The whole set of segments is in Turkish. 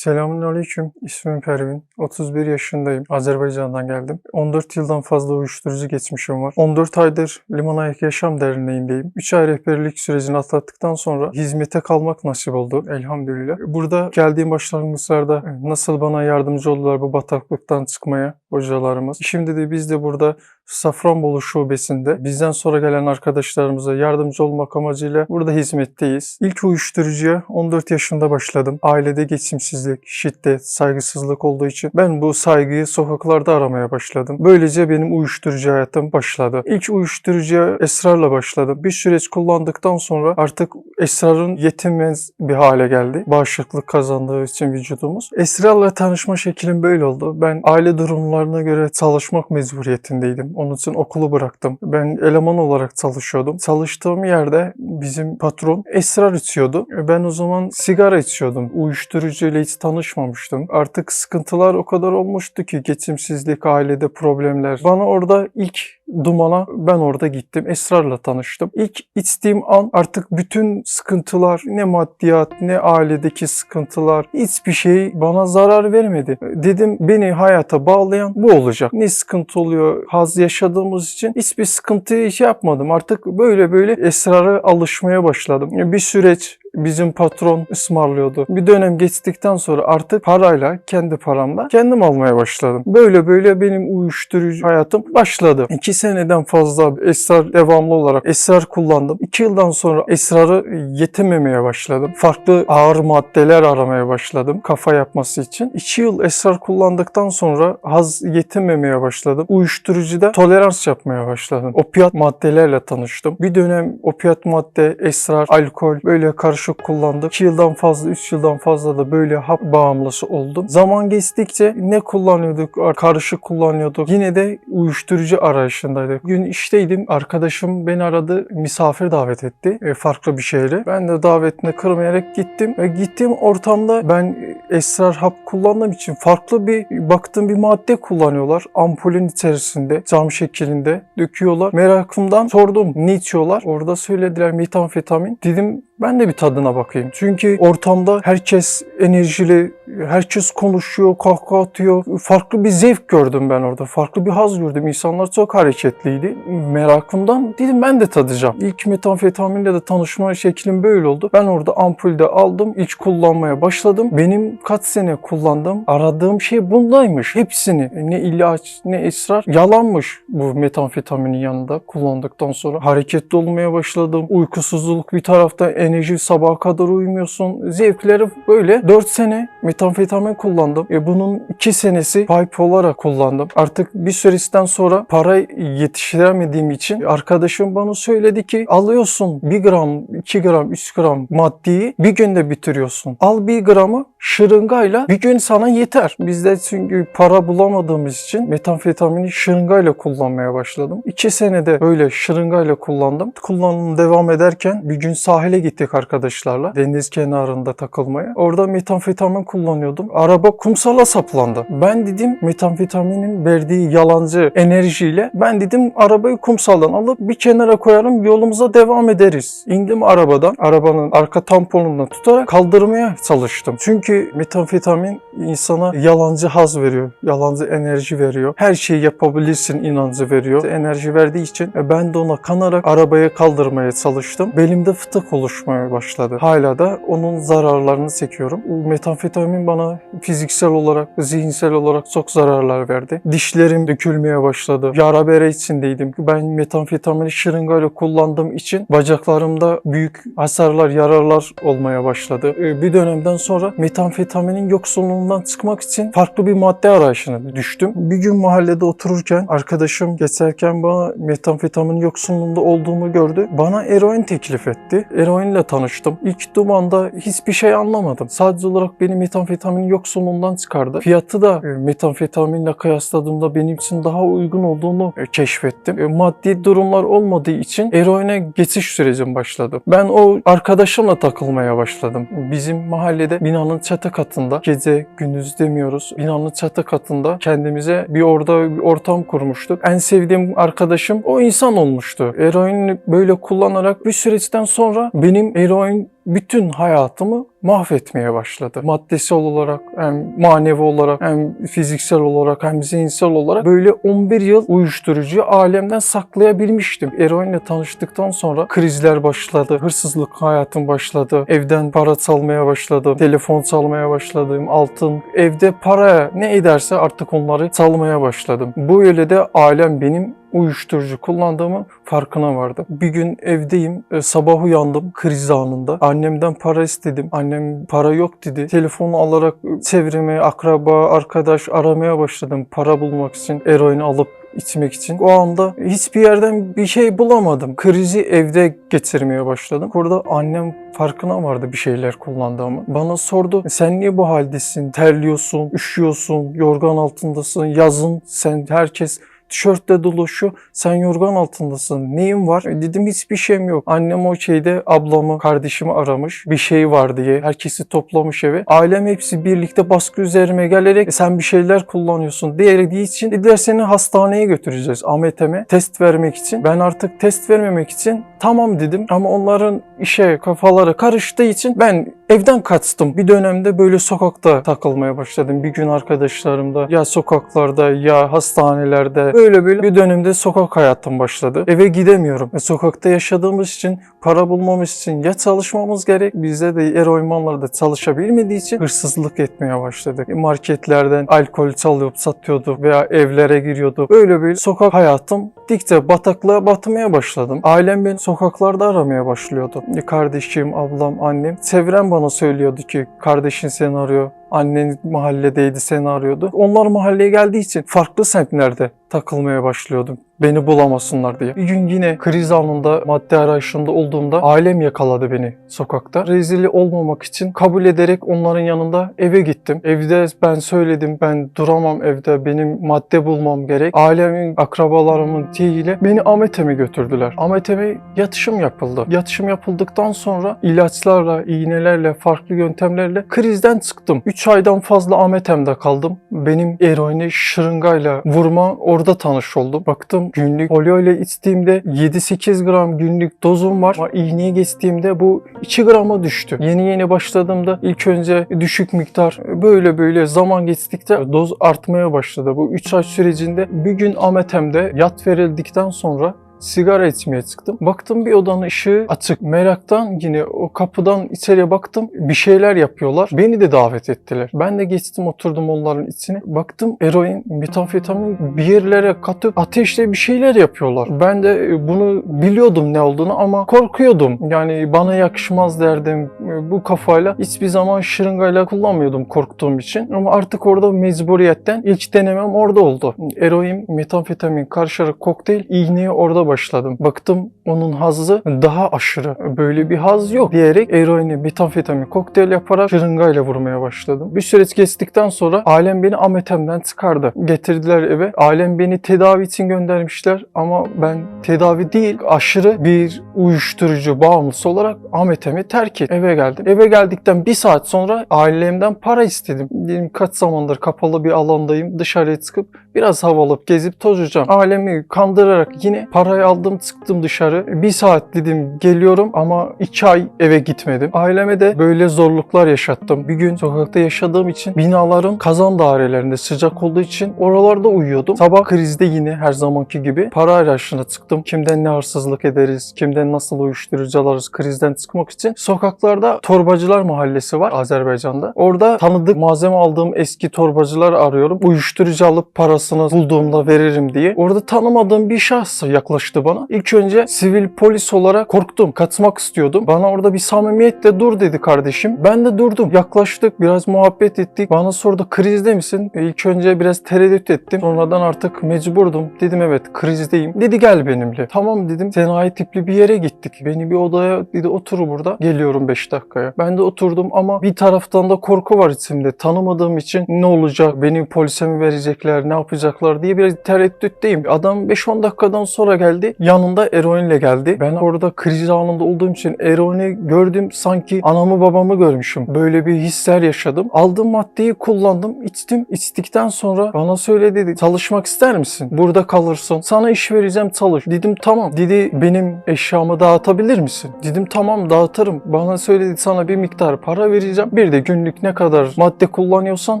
Selamünaleyküm. İsmim Pervin. 31 yaşındayım. Azerbaycan'dan geldim. 14 yıldan fazla uyuşturucu geçmişim var. 14 aydır Liman Ayak Yaşam Derneği'ndeyim. 3 ay rehberlik sürecini atlattıktan sonra hizmete kalmak nasip oldu. Elhamdülillah. Burada geldiğim başlangıçlarda nasıl bana yardımcı oldular bu bataklıktan çıkmaya hocalarımız. Şimdi de biz de burada Safranbolu Şubesi'nde bizden sonra gelen arkadaşlarımıza yardımcı olmak amacıyla burada hizmetteyiz. İlk uyuşturucuya 14 yaşında başladım. Ailede geçimsizlik, şiddet, saygısızlık olduğu için ben bu saygıyı sokaklarda aramaya başladım. Böylece benim uyuşturucu hayatım başladı. İlk uyuşturucuya esrarla başladım. Bir süreç kullandıktan sonra artık esrarın yetinmez bir hale geldi. Bağışıklık kazandığı için vücudumuz. Esrarla tanışma şeklim böyle oldu. Ben aile durumlarına göre çalışmak mecburiyetindeydim. Onun için okulu bıraktım. Ben eleman olarak çalışıyordum. Çalıştığım yerde bizim patron esrar içiyordu. Ben o zaman sigara içiyordum. Uyuşturucu ile hiç tanışmamıştım. Artık sıkıntılar o kadar olmuştu ki geçimsizlik, ailede problemler. Bana orada ilk dumana ben orada gittim. Esrarla tanıştım. İlk içtiğim an artık bütün sıkıntılar ne maddiyat ne ailedeki sıkıntılar hiçbir şey bana zarar vermedi. Dedim beni hayata bağlayan bu olacak. Ne sıkıntı oluyor haz yaşadığımız için hiçbir sıkıntıyı şey yapmadım. Artık böyle böyle esrara alışmaya başladım. Bir süreç bizim patron ısmarlıyordu. Bir dönem geçtikten sonra artık parayla, kendi paramla kendim almaya başladım. Böyle böyle benim uyuşturucu hayatım başladı. İki seneden fazla esrar devamlı olarak esrar kullandım. İki yıldan sonra esrarı yetememeye başladım. Farklı ağır maddeler aramaya başladım kafa yapması için. İki yıl esrar kullandıktan sonra haz yetememeye başladım. Uyuşturucuda tolerans yapmaya başladım. Opiyat maddelerle tanıştım. Bir dönem opiyat madde, esrar, alkol böyle karışık kullandık. 2 yıldan fazla, 3 yıldan fazla da böyle hap bağımlısı oldum. Zaman geçtikçe ne kullanıyorduk? Karışık kullanıyorduk. Yine de uyuşturucu arayışındaydık. Gün işteydim. Arkadaşım beni aradı. Misafir davet etti. e, farklı bir şehre. Ben de davetine kırmayarak gittim. Ve gittiğim ortamda ben esrar hap kullandığım için farklı bir baktığım bir madde kullanıyorlar. Ampulün içerisinde cam şeklinde döküyorlar. Merakımdan sordum ne içiyorlar? Orada söylediler metamfetamin. Dedim ben de bir tadına bakayım. Çünkü ortamda herkes enerjili, herkes konuşuyor, kahkaha atıyor. Farklı bir zevk gördüm ben orada. Farklı bir haz gördüm. İnsanlar çok hareketliydi. Merakımdan dedim ben de tadacağım. İlk metamfetaminle de tanışma şeklim böyle oldu. Ben orada ampulde aldım. ilk kullanmaya başladım. Benim kaç sene kullandım. Aradığım şey bundaymış. Hepsini. Ne ilaç ne esrar. Yalanmış bu metamfetaminin yanında kullandıktan sonra. Hareketli olmaya başladım. Uykusuzluk bir tarafta enerji sabaha kadar uyumuyorsun. Zevkleri böyle. 4 sene metamfetamin kullandım. E bunun 2 senesi pipe olarak kullandım. Artık bir süresinden sonra para yetiştiremediğim için arkadaşım bana söyledi ki alıyorsun 1 gram, 2 gram, 3 gram maddeyi bir günde bitiriyorsun. Al 1 gramı şırıngayla bir gün sana yeter. Biz de çünkü para bulamadığımız için metamfetamini şırıngayla kullanmaya başladım. 2 senede böyle şırıngayla kullandım. Kullanım devam ederken bir gün sahile gittik arkadaşlarla. Deniz kenarında takılmaya. Orada metamfetamin kullanıyordum. Araba kumsala saplandı. Ben dedim metamfetaminin verdiği yalancı enerjiyle ben dedim arabayı kumsaldan alıp bir kenara koyarım yolumuza devam ederiz. İndim arabadan. Arabanın arka tamponundan tutarak kaldırmaya çalıştım. Çünkü metamfetamin insana yalancı haz veriyor. Yalancı enerji veriyor. Her şeyi yapabilirsin inancı veriyor. Enerji verdiği için e, ben de ona kanarak arabaya kaldırmaya çalıştım. Belimde fıtık oluşmaya başladı. Hala da onun zararlarını çekiyorum. Metamfetamin bana fiziksel olarak, zihinsel olarak çok zararlar verdi. Dişlerim dökülmeye başladı. Yara bere içindeydim. Ben metamfetamini şırıngayla kullandığım için bacaklarımda büyük hasarlar, yararlar olmaya başladı. Ee, Bir dönemden sonra metamfetaminin yoksunluğundan çıkmak için farklı bir madde arayışına düştüm. Bir gün mahallede otururken arkadaşım geçerken bana metamfetamin yoksunluğunda olduğumu gördü. Bana eroin teklif etti. Eroinle tanıştım. İlk dumanda hiçbir şey anlamadım. Sadece olarak beni metamfetamin yoksunluğundan çıkardı. Fiyatı da e, metamfetaminle kıyasladığımda benim için daha uygun olduğunu e, keşfettim. E, Maddi durumlar olmadığı için eroine geçiş sürecim başladı. Ben o arkadaşımla takılmaya başladım. Bizim mahallede binanın çatı katında gece gündüz demiyoruz. Binanın çatı katında kendimize bir orada bir ortam kurmuştuk. En sevdiğim arkadaşım o insan olmuştu. Eroin böyle kullanarak bir süreçten sonra benim eroin bütün hayatımı mahvetmeye başladı. Maddesel olarak hem manevi olarak hem fiziksel olarak hem zihinsel olarak böyle 11 yıl uyuşturucu alemden saklayabilmiştim. Eroinle tanıştıktan sonra krizler başladı, hırsızlık hayatım başladı, evden para çalmaya başladım, telefon çalmaya başladım, altın, evde para ne ederse artık onları çalmaya başladım. Bu öyle de alem benim uyuşturucu kullandığımı farkına vardım. Bir gün evdeyim, e, sabah uyandım kriz anında. Annemden para istedim. Annem para yok dedi. Telefonu alarak çevreme, akraba, arkadaş aramaya başladım para bulmak için, eroin alıp içmek için. O anda hiçbir yerden bir şey bulamadım. Krizi evde geçirmeye başladım. Burada annem farkına vardı bir şeyler kullandığımı. Bana sordu sen niye bu haldesin? Terliyorsun, üşüyorsun, yorgan altındasın, yazın sen herkes tişörtle dolaşıyor. Sen yorgan altındasın. Neyin var? E Dedim hiçbir şeyim yok. Annem o şeyde ablamı, kardeşimi aramış. Bir şey var diye. Herkesi toplamış eve. Ailem hepsi birlikte baskı üzerime gelerek "E sen bir şeyler kullanıyorsun diyerek için dediler seni hastaneye götüreceğiz. Ahmet'e test vermek için. Ben artık test vermemek için tamam dedim. Ama onların işe kafaları karıştığı için ben evden kaçtım. Bir dönemde böyle sokakta takılmaya başladım. Bir gün arkadaşlarımda ya sokaklarda ya hastanelerde böyle böyle bir dönemde sokak hayatım başladı. Eve gidemiyorum. E, sokakta yaşadığımız için para bulmamız için ya çalışmamız gerek. Bizde de eroinmanlarda çalışabilmediği için hırsızlık etmeye başladık. E, Marketlerden alkol çalıp satıyorduk veya evlere giriyorduk. Böyle böyle sokak hayatım gittikçe bataklığa batmaya başladım. Ailem beni sokaklarda aramaya başlıyordu. E, Kardeşim, ablam, annem. Çevrem bana söylüyordu ki kardeşin seni arıyor. Annen mahalledeydi seni arıyordu. Onlar mahalleye geldiği için farklı semtlerde takılmaya başlıyordum. Beni bulamasınlar diye. Bir gün yine kriz anında madde arayışında olduğumda ailem yakaladı beni sokakta. Rezili olmamak için kabul ederek onların yanında eve gittim. Evde ben söyledim ben duramam evde benim madde bulmam gerek. Ailemin akrabalarımın teyiyle beni Ametem'e götürdüler. Ametem'e yatışım yapıldı. Yatışım yapıldıktan sonra ilaçlarla, iğnelerle, farklı yöntemlerle krizden çıktım. 3 aydan fazla Ametem'de kaldım. Benim eroini şırıngayla vurma orada tanış oldum. Baktım günlük polio ile içtiğimde 7-8 gram günlük dozum var. Ama iğneye geçtiğimde bu 2 grama düştü. Yeni yeni başladığımda ilk önce düşük miktar böyle böyle zaman geçtikçe doz artmaya başladı. Bu 3 ay sürecinde bir gün Ametem'de yat verildikten sonra sigara içmeye çıktım. Baktım bir odanın ışığı açık. Meraktan yine o kapıdan içeriye baktım. Bir şeyler yapıyorlar. Beni de davet ettiler. Ben de geçtim oturdum onların içine. Baktım eroin, metamfetamin bir yerlere katıp ateşle bir şeyler yapıyorlar. Ben de e, bunu biliyordum ne olduğunu ama korkuyordum. Yani bana yakışmaz derdim. E, Bu kafayla hiçbir zaman şırıngayla kullanmıyordum korktuğum için. Ama artık orada mecburiyetten ilk denemem orada oldu. Eroin, metamfetamin karışarak kokteyl iğneye orada başladım. Baktım onun hazzı daha aşırı. Böyle bir haz yok diyerek eroini, metamfetamin kokteyl yaparak şırıngayla vurmaya başladım. Bir süreç geçtikten sonra ailem beni Ametem'den çıkardı. Getirdiler eve. Ailem beni tedavi için göndermişler ama ben tedavi değil aşırı bir uyuşturucu bağımlısı olarak Ametem'i terk ettim. Eve geldim. Eve geldikten bir saat sonra ailemden para istedim. Dedim kaç zamandır kapalı bir alandayım. Dışarıya çıkıp biraz hava alıp gezip tozacağım. Ailemi kandırarak yine parayı aldım çıktım dışarı. Bir saat dedim geliyorum ama iki ay eve gitmedim. Aileme de böyle zorluklar yaşattım. Bir gün sokakta yaşadığım için binaların kazan dairelerinde sıcak olduğu için oralarda uyuyordum. Sabah krizde yine her zamanki gibi para arayışına çıktım. Kimden ne hırsızlık ederiz, kimden nasıl uyuşturucu alırız krizden çıkmak için. Sokaklarda Torbacılar Mahallesi var Azerbaycan'da. Orada tanıdık malzeme aldığım eski torbacılar arıyorum. Uyuşturucu alıp parasını bulduğumda veririm diye. Orada tanımadığım bir şahs yaklaştı bana. İlk önce sivil polis olarak korktum. Kaçmak istiyordum. Bana orada bir samimiyetle dur dedi kardeşim. Ben de durdum. Yaklaştık. Biraz muhabbet ettik. Bana sordu krizde misin? E, İlk önce biraz tereddüt ettim. Sonradan artık mecburdum. Dedim evet krizdeyim. Dedi gel benimle. Tamam dedim. Sanayi tipli bir yere gittik. Beni bir odaya dedi otur burada. Geliyorum 5 dakikaya. Ben de oturdum ama bir taraftan da korku var içimde. Tanımadığım için ne olacak? Beni polise mi verecekler? Ne yapacaklar diye bir tereddütteyim. Adam 5-10 dakikadan sonra geldi. Yanında eroinle geldi. Ben orada kriz anında olduğum için eroini gördüm. Sanki anamı babamı görmüşüm. Böyle bir hisler yaşadım. Aldım maddeyi kullandım. içtim. İçtikten sonra bana söyledi dedi. Çalışmak ister misin? Burada kalırsın. Sana iş vereceğim çalış. Dedim tamam. Dedi benim eşyamı dağıtabilir misin? Dedim tamam dağıtırım. Bana söyledi sana bir miktar para vereceğim. Bir de günlük ne kadar madde kullanıyorsan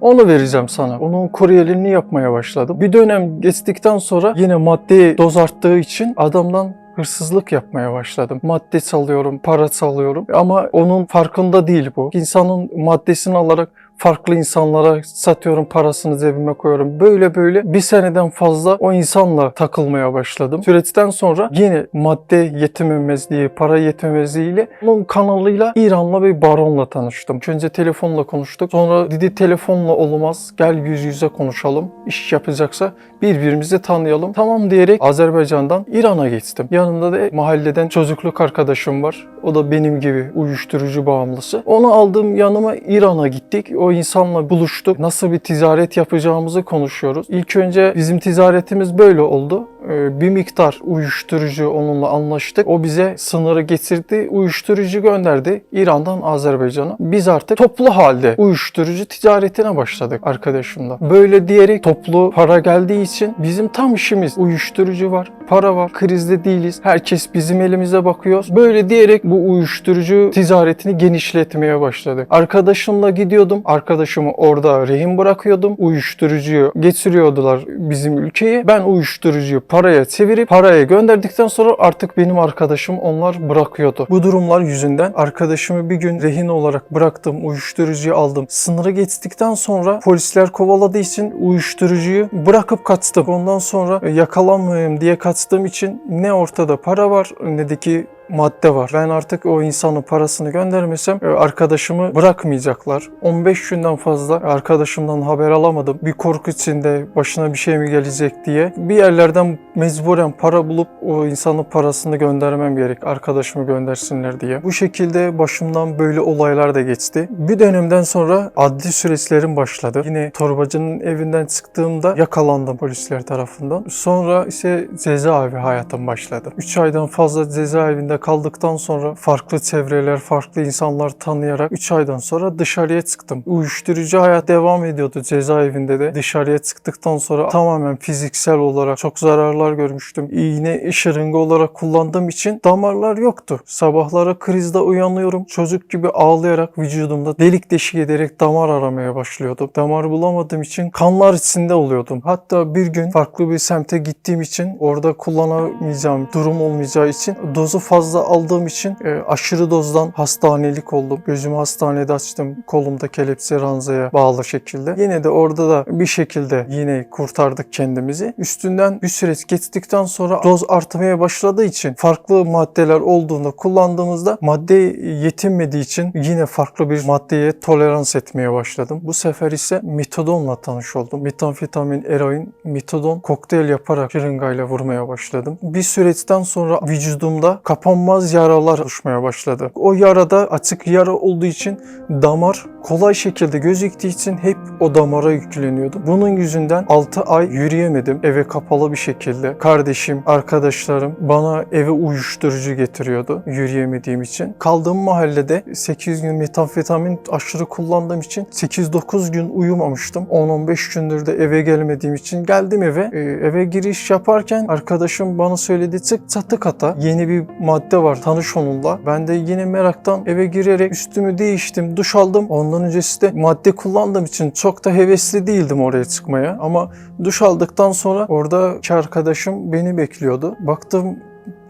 onu vereceğim sana. Onun kuryeliğini yapmaya başladım. Bir dönem geçtikten sonra yine madde doz arttığı için adamdan hırsızlık yapmaya başladım. Madde çalıyorum, para çalıyorum ama onun farkında değil bu. İnsanın maddesini alarak farklı insanlara satıyorum, parasını cebime koyuyorum. Böyle böyle bir seneden fazla o insanla takılmaya başladım. Süreçten sonra yine madde yetimemezliği, para yetimemezliğiyle onun kanalıyla İranlı bir baronla tanıştım. Önce telefonla konuştuk. Sonra dedi telefonla olmaz. Gel yüz yüze konuşalım. İş yapacaksa birbirimizi tanıyalım. Tamam diyerek Azerbaycan'dan İran'a geçtim. Yanımda da mahalleden çocukluk arkadaşım var. O da benim gibi uyuşturucu bağımlısı. Onu aldım yanıma İran'a gittik. O insanla buluştuk. Nasıl bir ticaret yapacağımızı konuşuyoruz. İlk önce bizim ticaretimiz böyle oldu. Ee, Bir miktar uyuşturucu onunla anlaştık. O bize sınırı getirdi. Uyuşturucu gönderdi İran'dan Azerbaycan'a. Biz artık toplu halde uyuşturucu ticaretine başladık arkadaşımla. Böyle diyerek toplu para geldiği için bizim tam işimiz uyuşturucu var, para var, krizde değiliz. Herkes bizim elimize bakıyor. Böyle diyerek bu uyuşturucu ticaretini genişletmeye başladık. Arkadaşımla gidiyordum. Arkadaşımı orada rehin bırakıyordum. Uyuşturucuyu getiriyordular bizim ülkeye. Ben uyuşturucuyu paraya çevirip paraya gönderdikten sonra artık benim arkadaşım onlar bırakıyordu. Bu durumlar yüzünden arkadaşımı bir gün rehin olarak bıraktım. Uyuşturucuyu aldım. Sınırı geçtikten sonra polisler kovaladığı için uyuşturucuyu bırakıp kaçtım. Ondan sonra e, yakalanmayayım diye kaçtığım için ne ortada para var ne de ki madde var. Ben artık o insanın parasını göndermesem e, arkadaşımı bırakmayacaklar. 15 günden fazla arkadaşımdan haber alamadım. Bir korku içinde başına bir şey mi gelecek diye. Bir yerlerden mecburen para bulup o insanın parasını göndermem gerek. Arkadaşımı göndersinler diye. Bu şekilde başımdan böyle olaylar da geçti. Bir dönemden sonra adli süreçlerim başladı. Yine torbacının evinden çıktığımda yakalandım polisler tarafından. Sonra ise cezaevi hayatım başladı. 3 aydan fazla cezaevinde kaldıktan sonra farklı çevreler, farklı insanlar tanıyarak 3 aydan sonra dışarıya çıktım. Uyuşturucu hayat devam ediyordu cezaevinde de. Dışarıya çıktıktan sonra tamamen fiziksel olarak çok zararlar görmüştüm. İğne, şırınga olarak kullandığım için damarlar yoktu. Sabahlara krizde uyanıyorum. Çocuk gibi ağlayarak vücudumda delik deşik ederek damar aramaya başlıyordum. Damar bulamadığım için kanlar içinde oluyordum. Hatta bir gün farklı bir semte gittiğim için orada kullanamayacağım durum olmayacağı için dozu fazla aldığım için e, aşırı dozdan hastanelik oldum. Gözümü hastanede açtım. Kolumda kelepçe ranzaya bağlı şekilde. Yine de orada da bir şekilde yine kurtardık kendimizi. Üstünden bir süreç geçtikten sonra doz artmaya başladığı için farklı maddeler olduğunda kullandığımızda madde yetinmediği için yine farklı bir maddeye tolerans etmeye başladım. Bu sefer ise metadonla tanış oldum. Metamfetamin, eroin, metadon kokteyl yaparak şırıngayla vurmaya başladım. Bir süreçten sonra vücudumda kapanmaz yaralar oluşmaya başladı. O yarada açık yara olduğu için damar kolay şekilde gözüktüğü için hep o damara yükleniyordu. Bunun yüzünden 6 ay yürüyemedim eve kapalı bir şekilde. Kardeşim, arkadaşlarım bana eve uyuşturucu getiriyordu yürüyemediğim için. Kaldığım mahallede 8 gün metamfetamin aşırı kullandığım için 8-9 gün uyumamıştım. 10-15 gündür de eve gelmediğim için geldim eve. Ee, eve giriş yaparken arkadaşım bana söyledi çık çatı kata yeni bir madde var tanış onunla. Ben de yine meraktan eve girerek üstümü değiştim, duş aldım. Ondan öncesi de madde kullandığım için çok da hevesli değildim oraya çıkmaya. Ama duş aldıktan sonra oradaki arkadaşım beni bekliyordu. Baktım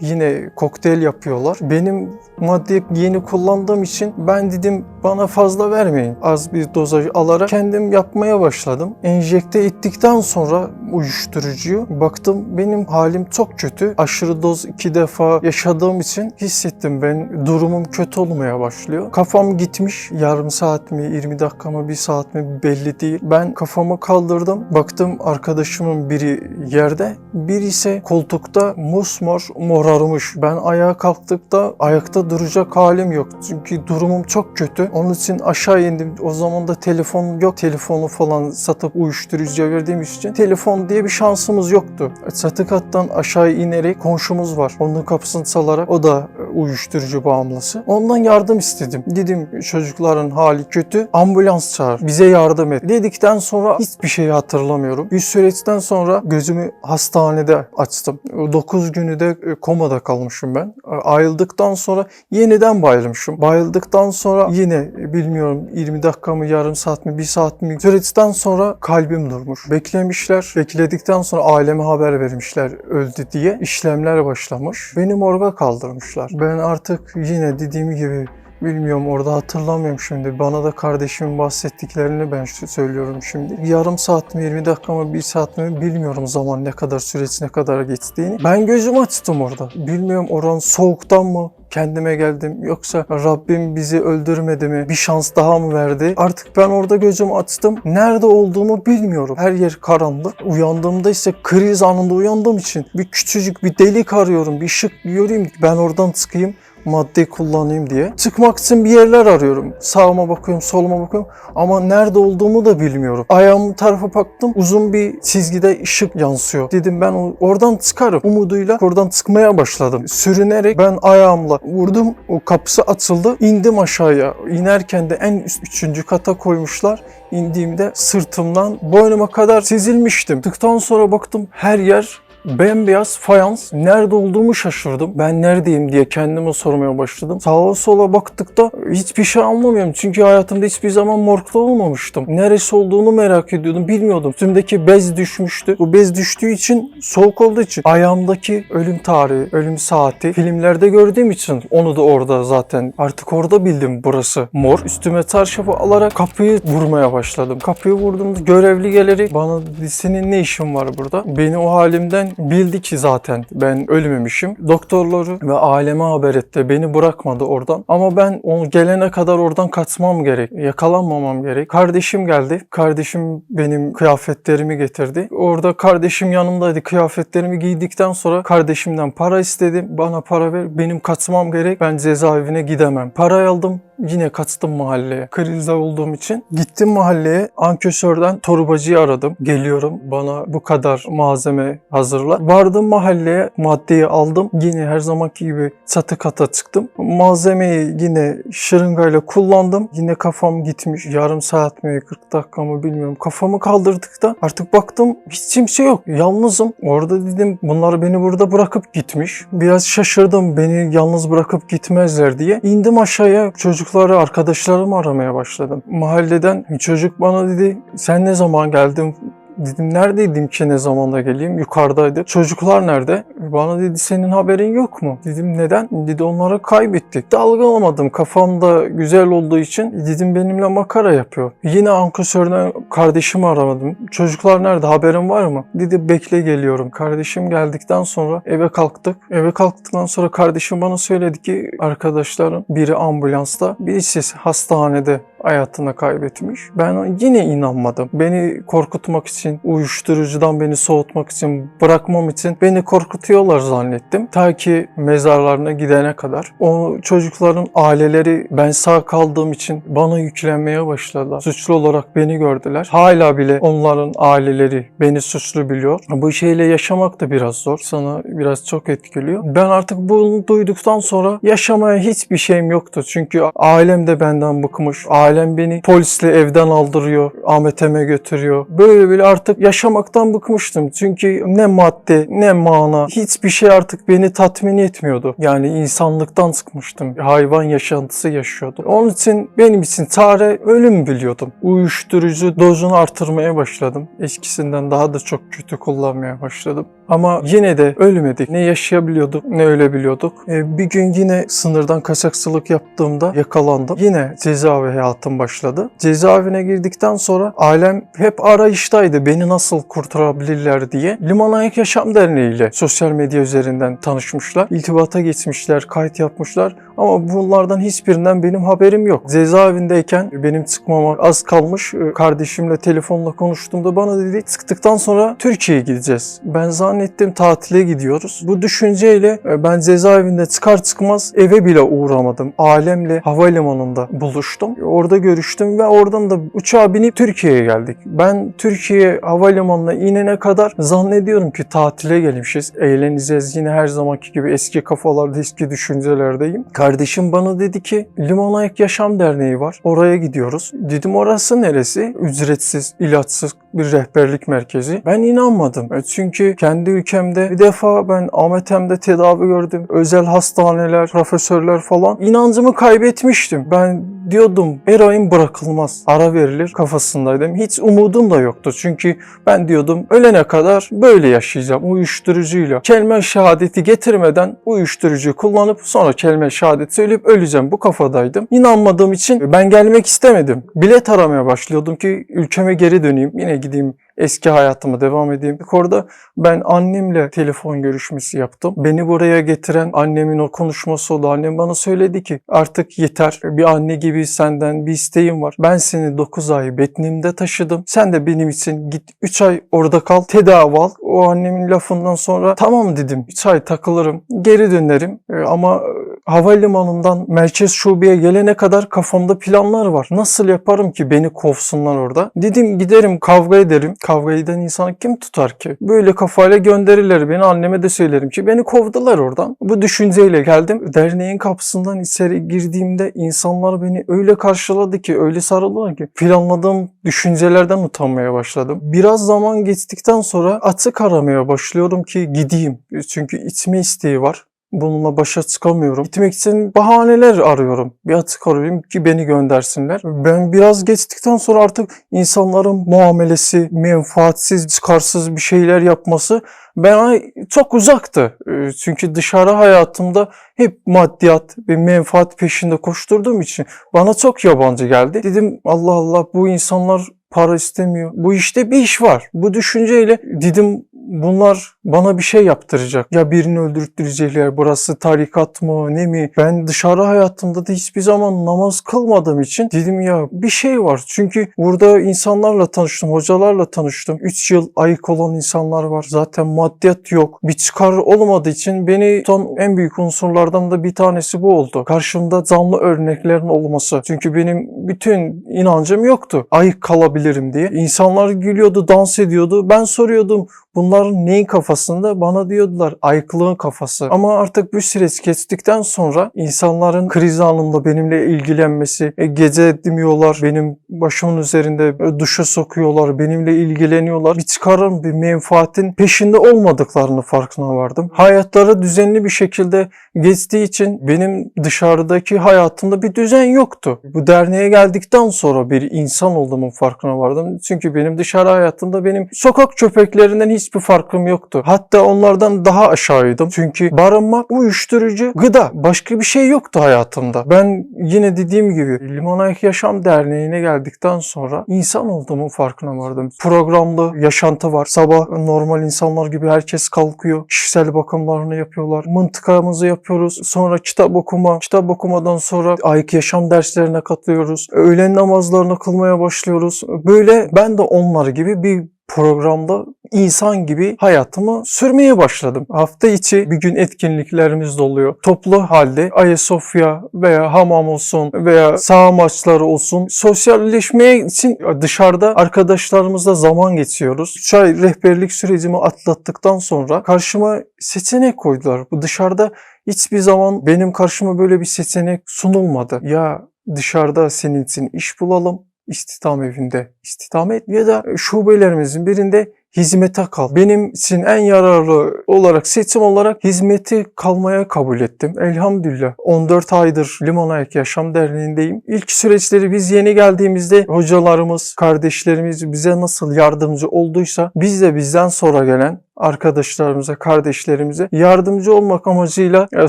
yine kokteyl yapıyorlar. Benim madde yeni kullandığım için ben dedim bana fazla vermeyin. Az bir dozaj alarak kendim yapmaya başladım. Enjekte ettikten sonra uyuşturucuyu baktım benim halim çok kötü. Aşırı doz iki defa yaşadığım için hissettim ben durumum kötü olmaya başlıyor. Kafam gitmiş. Yarım saat mi 20 dakika mı bir saat mi belli değil. Ben kafamı kaldırdım. Baktım arkadaşımın biri yerde. Biri ise koltukta mosmor morarmış. Ben ayağa kalktıkta ayakta duracak halim yok. Çünkü durumum çok kötü. Onun için aşağı indim. O zaman da telefon yok. Telefonu falan satıp uyuşturucuya verdiğimiz için telefon diye bir şansımız yoktu. Çatı kattan aşağı inerek komşumuz var. Onun kapısını çalarak o da uyuşturucu bağımlısı. Ondan yardım istedim. Dedim çocukların hali kötü. Ambulans çağır. Bize yardım et. Dedikten sonra hiçbir şeyi hatırlamıyorum. Bir süreçten sonra gözümü hastanede açtım. 9 günü de e, komada kalmışım ben. Ayıldıktan sonra yeniden bayılmışım. Bayıldıktan sonra yine e, bilmiyorum 20 dakika mı yarım saat mi bir saat mi süreçten sonra kalbim durmuş. Beklemişler. Bekledikten sonra aileme haber vermişler öldü diye. işlemler başlamış. Beni morga kaldırmışlar. Ben artık yine dediğim gibi Bilmiyorum orada hatırlamıyorum şimdi. Bana da kardeşimin bahsettiklerini ben söylüyorum şimdi. Yarım saat mi 20 dakika mı 1 saat mi bilmiyorum zaman ne kadar süreç ne kadar geçtiğini. Ben gözümü açtım orada. Bilmiyorum oranın soğuktan mı kendime geldim yoksa Rabbim bizi öldürmedi mi? Bir şans daha mı verdi? Artık ben orada gözümü açtım. Nerede olduğumu bilmiyorum. Her yer karanlık. Uyandığımda ise kriz anında uyandığım için bir küçücük bir delik arıyorum. Bir ışık göreyim ben oradan çıkayım madde kullanayım diye. Çıkmak için bir yerler arıyorum. Sağıma bakıyorum, soluma bakıyorum ama nerede olduğumu da bilmiyorum. Ayağımın tarafa baktım. Uzun bir çizgide ışık yansıyor. Dedim ben oradan çıkarım. Umuduyla oradan çıkmaya başladım. Sürünerek ben ayağımla vurdum. O kapısı açıldı. İndim aşağıya. İnerken de en üst üçüncü kata koymuşlar. İndiğimde sırtımdan boynuma kadar çizilmiştim. Tıktan sonra baktım her yer Bembeyaz fayans. Nerede olduğumu şaşırdım. Ben neredeyim diye kendime sormaya başladım. Sağa sola baktıkta hiçbir şey anlamıyorum. Çünkü hayatımda hiçbir zaman morgda olmamıştım. Neresi olduğunu merak ediyordum. Bilmiyordum. Üstümdeki bez düşmüştü. Bu bez düştüğü için soğuk olduğu için ayağımdaki ölüm tarihi, ölüm saati filmlerde gördüğüm için onu da orada zaten artık orada bildim burası mor. Üstüme çarşafı alarak kapıyı vurmaya başladım. Kapıyı vurduğumda görevli gelerek bana senin ne işin var burada? Beni o halimden bildi ki zaten ben ölmemişim. Doktorları ve aileme haber etti. Beni bırakmadı oradan. Ama ben onu gelene kadar oradan kaçmam gerek. Yakalanmamam gerek. Kardeşim geldi. Kardeşim benim kıyafetlerimi getirdi. Orada kardeşim yanımdaydı. Kıyafetlerimi giydikten sonra kardeşimden para istedim. Bana para ver. Benim kaçmam gerek. Ben cezaevine gidemem. Parayı aldım. Yine kaçtım mahalleye. Krizde olduğum için. Gittim mahalleye. Ankesörden torbacıyı aradım. Geliyorum. Bana bu kadar malzeme hazırla. Vardım mahalleye. Maddeyi aldım. Yine her zamanki gibi çatı kata çıktım. Malzemeyi yine şırıngayla kullandım. Yine kafam gitmiş. Yarım saat mi 40 dakika mı bilmiyorum. Kafamı kaldırdıkta artık baktım hiç kimse yok. Yalnızım. Orada dedim bunlar beni burada bırakıp gitmiş. Biraz şaşırdım beni yalnız bırakıp gitmezler diye. İndim aşağıya çocukları arkadaşlarımı aramaya başladım. Mahalleden bir çocuk bana dedi sen ne zaman geldin Dedim neredeydim ki ne zamanda geleyim? Yukarıdaydı. Çocuklar nerede? Bana dedi senin haberin yok mu? Dedim neden? Dedi onları kaybettik. Dalgalamadım. Kafamda güzel olduğu için dedim benimle makara yapıyor. Yine ankesörden kardeşimi aramadım. Çocuklar nerede? Haberin var mı? Dedi bekle geliyorum. Kardeşim geldikten sonra eve kalktık. Eve kalktıktan sonra kardeşim bana söyledi ki arkadaşların biri ambulansta, birisi hastanede hayatını kaybetmiş. Ben yine inanmadım. Beni korkutmak için, uyuşturucudan beni soğutmak için, bırakmam için beni korkutuyorlar zannettim. Ta ki mezarlarına gidene kadar. O çocukların aileleri ben sağ kaldığım için bana yüklenmeye başladılar. Suçlu olarak beni gördüler. Hala bile onların aileleri beni suçlu biliyor. Bu şeyle yaşamak da biraz zor. Sana biraz çok etkiliyor. Ben artık bunu duyduktan sonra yaşamaya hiçbir şeyim yoktu. Çünkü ailem de benden bıkmış. Ailem beni polisle evden aldırıyor. Ahmet'eme götürüyor. Böyle böyle artık yaşamaktan bıkmıştım. Çünkü ne madde ne mana hiçbir şey artık beni tatmin etmiyordu. Yani insanlıktan sıkmıştım. Hayvan yaşantısı yaşıyordum. Onun için benim için çare ölüm biliyordum. Uyuşturucu dozunu artırmaya başladım. Eskisinden daha da çok kötü kullanmaya başladım. Ama yine de ölmedik. Ne yaşayabiliyorduk ne ölebiliyorduk. Ee, bir gün yine sınırdan kaçakçılık yaptığımda yakalandım. Yine cezaevi hayatım başladı. Cezaevine girdikten sonra ailem hep arayıştaydı. Beni nasıl kurtarabilirler diye. Liman Ayak Yaşam Derneği ile sosyal medya üzerinden tanışmışlar. İltibata geçmişler, kayıt yapmışlar. Ama bunlardan hiçbirinden benim haberim yok. Cezaevindeyken benim çıkmama az kalmış. Ee, Kardeşimle telefonla konuştuğumda bana dedi çıktıktan sonra Türkiye'ye gideceğiz. Ben zannettim tatile gidiyoruz. Bu düşünceyle e, ben cezaevinde çıkar çıkmaz eve bile uğramadım. Alemle havalimanında buluştum. Orada görüştüm ve oradan da uçağa binip Türkiye'ye geldik. Ben Türkiye havalimanına inene kadar zannediyorum ki tatile gelmişiz. Eğleneceğiz yine her zamanki gibi eski kafalarda, eski düşüncelerdeyim. Kardeşim bana dedi ki Liman Ayak Yaşam Derneği var. Oraya gidiyoruz. Dedim orası neresi? Ücretsiz, ilaçsız bir rehberlik merkezi. Ben inanmadım. E, Çünkü kendi ülkemde bir defa ben Ahmetem'de tedavi gördüm. Özel hastaneler, profesörler falan. İnancımı kaybetmiştim. Ben diyordum eroin bırakılmaz. Ara verilir kafasındaydım. Hiç umudum da yoktu. Çünkü ben diyordum ölene kadar böyle yaşayacağım uyuşturucuyla. Kelime şehadeti getirmeden uyuşturucu kullanıp sonra kelime şehadet söyleyip öleceğim. Bu kafadaydım. İnanmadığım için ben gelmek istemedim. Bilet aramaya başlıyordum ki ülkeme geri döneyim. Yine gideyim eski hayatıma devam edeyim. Orada ben annemle telefon görüşmesi yaptım. Beni buraya getiren annemin o konuşması oldu. Annem bana söyledi ki artık yeter. Bir anne gibi senden bir isteğim var. Ben seni 9 ay betnimde taşıdım. Sen de benim için git 3 ay orada kal. Tedavi al. O annemin lafından sonra tamam dedim. 3 ay takılırım. Geri dönerim. E, ama e, havalimanından merkez şubeye gelene kadar kafamda planlar var. Nasıl yaparım ki beni kovsunlar orada? Dedim giderim kavga ederim. Kavga eden insanı kim tutar ki? Böyle kafayla gönderirler beni. Anneme de söylerim ki beni kovdular oradan. Bu düşünceyle geldim. Derneğin kapısından içeri girdiğimde insanlar beni öyle karşıladı ki, öyle sarıldılar ki planladığım düşüncelerden utanmaya başladım. Biraz zaman geçtikten sonra açık aramaya başlıyorum ki gideyim. Çünkü içme isteği var. Bununla başa çıkamıyorum. Gitmek için bahaneler arıyorum. Bir açık arıyorum ki beni göndersinler. Ben biraz geçtikten sonra artık insanların muamelesi, menfaatsiz, çıkarsız bir şeyler yapması bana çok uzaktı. Ee, Çünkü dışarı hayatımda hep maddiyat ve menfaat peşinde koşturduğum için bana çok yabancı geldi. Dedim Allah Allah bu insanlar para istemiyor. Bu işte bir iş var. Bu düşünceyle dedim bunlar bana bir şey yaptıracak. Ya birini öldürttürecekler. Burası tarikat mı ne mi? Ben dışarı hayatımda da hiçbir zaman namaz kılmadığım için dedim ya bir şey var. Çünkü burada insanlarla tanıştım, hocalarla tanıştım. 3 yıl ayık olan insanlar var. Zaten maddiyat yok. Bir çıkar olmadığı için beni tutan en büyük unsurlardan da bir tanesi bu oldu. Karşımda canlı örneklerin olması. Çünkü benim bütün inancım yoktu. Ayık kalabilirim diye. İnsanlar gülüyordu, dans ediyordu. Ben soruyordum bunların neyin kafasında? Bana diyordular ayıklığın kafası. Ama artık bu süreç geçtikten sonra insanların kriz anında benimle ilgilenmesi, e, gece demiyorlar, benim başımın üzerinde e, duşa sokuyorlar, benimle ilgileniyorlar. Bir çıkarın, bir menfaatin peşinde olmadıklarını farkına vardım. Hayatları düzenli bir şekilde geçtiği için benim dışarıdaki hayatımda bir düzen yoktu. Bu derneğe geldikten sonra bir insan olduğumun farkına vardım. Çünkü benim dışarı hayatımda benim sokak köpeklerinden hiçbir farkım yoktu. Hatta onlardan daha aşağıydım. Çünkü barınmak, uyuşturucu, gıda. Başka bir şey yoktu hayatımda. Ben yine dediğim gibi Liman Ayak Yaşam Derneği'ne geldikten sonra insan olduğumun farkına vardım. Programlı yaşantı var. Sabah normal insanlar gibi herkes kalkıyor. Kişisel bakımlarını yapıyorlar. Mıntıkamızı yapıyoruz. Sonra kitap okuma. Kitap okumadan sonra ayık yaşam derslerine katılıyoruz. Öğlen namazlarını kılmaya başlıyoruz. Böyle ben de onlar gibi bir programda insan gibi hayatımı sürmeye başladım. Hafta içi bir gün etkinliklerimiz de oluyor. Toplu halde Ayasofya veya hamam olsun veya sağ maçları olsun sosyalleşmeye için dışarıda arkadaşlarımızla zaman geçiyoruz. Üç ay rehberlik sürecimi atlattıktan sonra karşıma seçenek koydular. Bu dışarıda hiçbir zaman benim karşıma böyle bir seçenek sunulmadı. Ya dışarıda senin için iş bulalım istihdam evinde istihdam et ya da şubelerimizin birinde hizmete kal. Benim için en yararlı olarak seçim olarak hizmeti kalmaya kabul ettim. Elhamdülillah. 14 aydır Liman Ayak Yaşam Derneği'ndeyim. İlk süreçleri biz yeni geldiğimizde hocalarımız, kardeşlerimiz bize nasıl yardımcı olduysa biz de bizden sonra gelen arkadaşlarımıza, kardeşlerimize yardımcı olmak amacıyla e,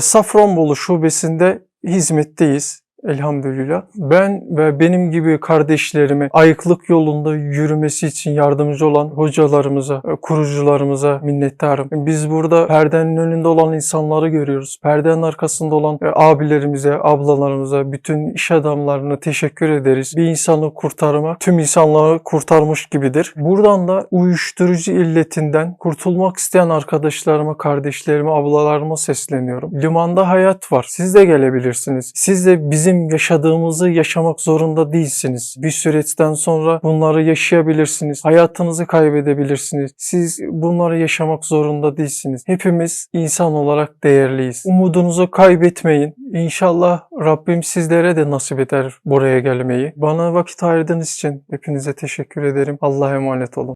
Safranbolu şubesinde hizmetteyiz. Elhamdülillah. Ben ve benim gibi kardeşlerime ayıklık yolunda yürümesi için yardımcı olan hocalarımıza, e, kurucularımıza minnettarım. Biz burada perdenin önünde olan insanları görüyoruz. Perdenin arkasında olan e, abilerimize, ablalarımıza, bütün iş adamlarına teşekkür ederiz. Bir insanı kurtarmak tüm insanları kurtarmış gibidir. Buradan da uyuşturucu illetinden kurtulmak isteyen arkadaşlarıma, kardeşlerime, ablalarıma sesleniyorum. Limanda hayat var. Siz de gelebilirsiniz. Siz de bizim yaşadığımızı yaşamak zorunda değilsiniz. Bir süreçten sonra bunları yaşayabilirsiniz. Hayatınızı kaybedebilirsiniz. Siz bunları yaşamak zorunda değilsiniz. Hepimiz insan olarak değerliyiz. Umudunuzu kaybetmeyin. İnşallah Rabbim sizlere de nasip eder buraya gelmeyi. Bana vakit ayırdığınız için hepinize teşekkür ederim. Allah'a emanet olun.